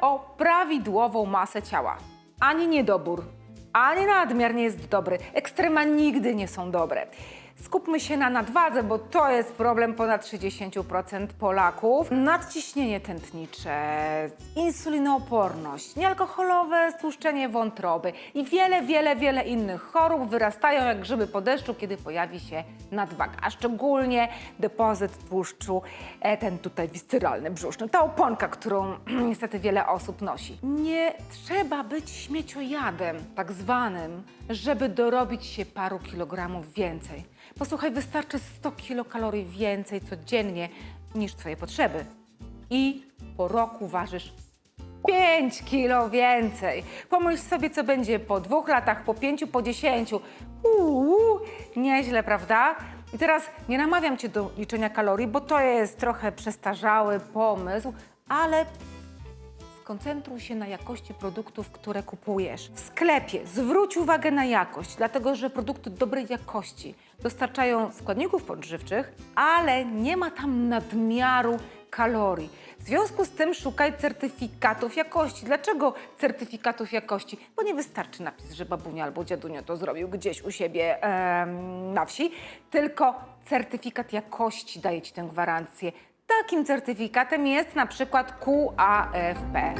O prawidłową masę ciała. Ani niedobór, ani nadmiar nie jest dobry. Ekstrema nigdy nie są dobre. Skupmy się na nadwadze, bo to jest problem ponad 60% Polaków. Nadciśnienie tętnicze, insulinooporność, niealkoholowe stłuszczenie wątroby i wiele, wiele, wiele innych chorób wyrastają jak grzyby po deszczu, kiedy pojawi się nadwaga, a szczególnie depozyt tłuszczu, e, ten tutaj wisceralny, brzuszny, ta oponka, którą niestety wiele osób nosi. Nie trzeba być śmieciojadem, tak zwanym, żeby dorobić się paru kilogramów więcej. Posłuchaj, wystarczy 100 kilokalorii więcej codziennie niż twoje potrzeby. I po roku ważysz 5 kilo więcej. Pomyśl sobie, co będzie po dwóch latach, po pięciu, po dziesięciu. Uuu, nieźle, prawda? I teraz nie namawiam cię do liczenia kalorii, bo to jest trochę przestarzały pomysł, ale skoncentruj się na jakości produktów, które kupujesz. W sklepie zwróć uwagę na jakość, dlatego że produkty dobrej jakości dostarczają składników odżywczych, ale nie ma tam nadmiaru kalorii. W związku z tym szukaj certyfikatów jakości. Dlaczego certyfikatów jakości? Bo nie wystarczy napis, że babunia albo dziadunio to zrobił gdzieś u siebie em, na wsi, tylko certyfikat jakości daje ci tę gwarancję. Takim certyfikatem jest na przykład QAFP.